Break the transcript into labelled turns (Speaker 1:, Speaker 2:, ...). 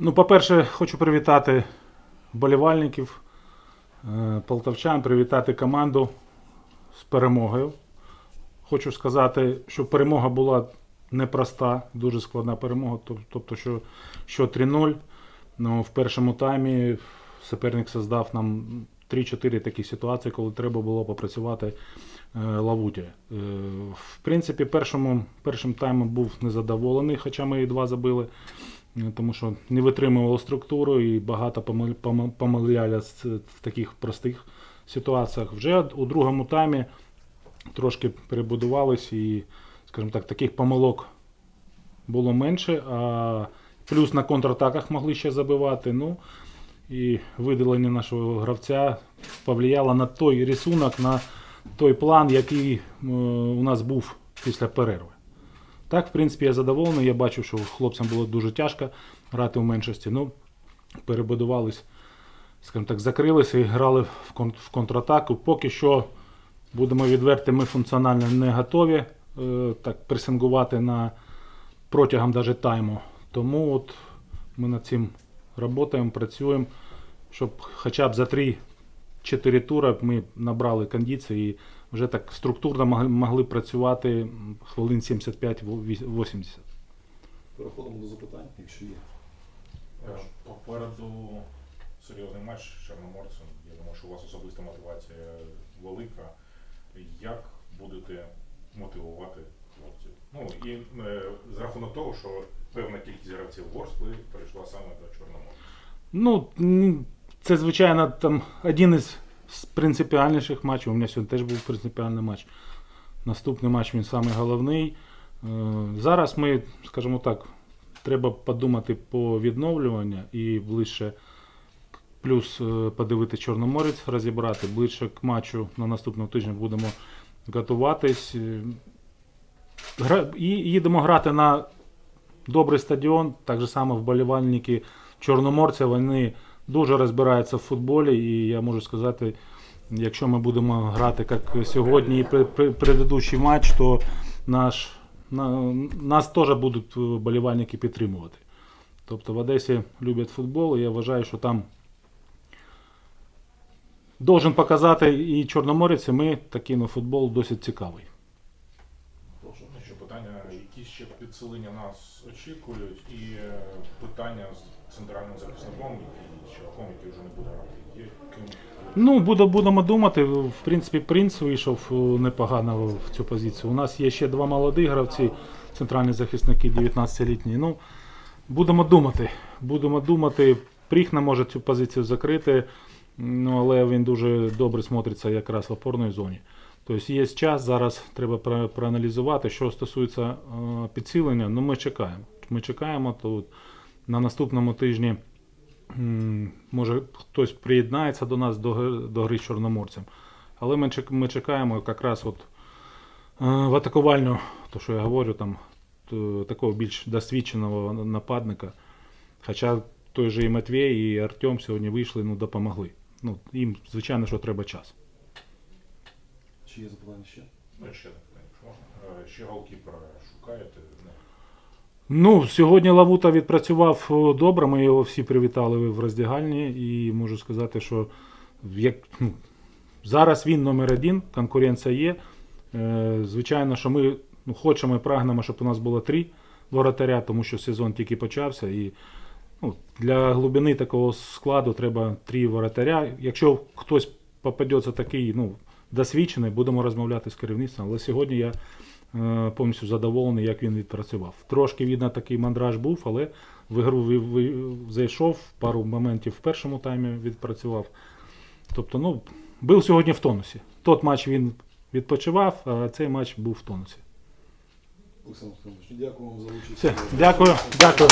Speaker 1: Ну, по-перше, хочу привітати болівальників, е, полтавчан, привітати команду з перемогою. Хочу сказати, що перемога була непроста, дуже складна перемога. Тобто, що, що 3-0. Ну, в першому таймі суперник создав нам 3-4 такі ситуації, коли треба було попрацювати е, Лавуті. Е, в принципі, першому, першим таймом був незадоволений, хоча ми і два забили. Е, Тому що не витримували структуру і багато помил- помо- помилялись в таких простих ситуаціях. Вже у другому таймі трошки перебудувались і, скажімо так, таких помилок було менше, а плюс на контратаках могли ще забивати. Ну, і видалення нашого гравця повлияло на той рисунок, на той план, який е, у нас був після перерви. Так, в принципі, я задоволений. Я бачу, що хлопцям було дуже тяжко грати в меншості. Ну, перебудувались, скажімо так, закрилися і грали в, контратаку. Поки що, будемо відверті, ми функціонально не готові е, так пресингувати на протягом даже тайму. Тому от ми над цим працюємо, працюємо, щоб хоча б за 3-4 тури ми набрали кондиції і вже так структурно могли, могли працювати хвилин 75-80.
Speaker 2: Переходимо до запитань, якщо є.
Speaker 3: Е, Попереду серйозний матч з Чорноморцем. Я думаю, що у вас особиста мотивація велика. Як будете мотивувати хлопців? Ну і е, з рахунок того, що певна кількість гравців Ворскли перейшла саме до Чорноморця.
Speaker 1: Ну, це, звичайно, там один із з принципіальніших матчів. У мене сьогодні теж був принципіальний матч. Наступний матч він самий головний. Е, Зараз ми, скажімо так, треба подумати по відновлюванню і ближче плюс е, подивити Чорноморець, розібрати. Ближче к матчу на наступному тижні будемо готуватись. Е. І їдемо грати на добрий стадіон. Так же само вболівальники Чорноморця вони дуже розбираються в футболі. І я можу сказати, якщо ми будемо грати як сьогодні і предыдущий матч, то наш, на, нас теж будуть вболівальники підтримувати. Тобто в Одесі люблять футбол, і я вважаю, що там должен показати і Чорноморець, і ми такий ну, футбол досить цікавий.
Speaker 2: Прошу.
Speaker 3: Ну що питання, які ще підсилення нас очікують, і е, питання з центральним захисником і чуваком, який вже не буде грати.
Speaker 1: Ну, буде, будемо думати. В принципі, принц вийшов е, непогано в цю позицію. У нас є ще два молоді гравці, центральні захисники 19-літні. Ну, будемо думати. Будемо думати. Пріхна може цю позицію закрити, ну, але він дуже добре смотриться якраз в опорній зоні. Тобто є час, зараз треба проаналізувати. Що стосується е, підсилення, ну ми чекаємо. Ми чекаємо, то на наступному тижні Може, хтось приєднається до нас до, гри- з Чорноморцем. Але ми, ми чекаємо якраз от, е, в атакувальну, то що я говорю, там, такого більш досвідченого нападника. Хоча той же і Матвій, і Артем сьогодні вийшли, ну, допомогли. Ну, їм, звичайно, що треба час.
Speaker 2: Чи є запитання ще?
Speaker 3: ну ще питання, якщо можна. Е, Ще голкіпера шукаєте? Ну,
Speaker 1: Ну, сьогодні Лавута відпрацював о, добре, ми його всі привітали в роздягальні і можу сказати, що як, ну, зараз він номер один, конкуренція є. Е, звичайно, що ми ну, хочемо і прагнемо, щоб у нас було три воротаря, тому що сезон тільки почався. І ну, для глибини такого складу треба три воротаря. Якщо хтось попадеться такий ну, досвідчений, будемо розмовляти з керівництвом. Але сьогодні я е, повністю задоволений, як він відпрацював. Трошки видно, такий мандраж був, але в ігру ви- ви- зайшов, пару моментів в першому таймі відпрацював. Тобто, ну, був сьогодні в тонусі. Тот матч він відпочивав, а цей матч був в тонусі.
Speaker 2: Олександр Олександрович, дякую вам за участь.
Speaker 1: Все, дякую, дякую.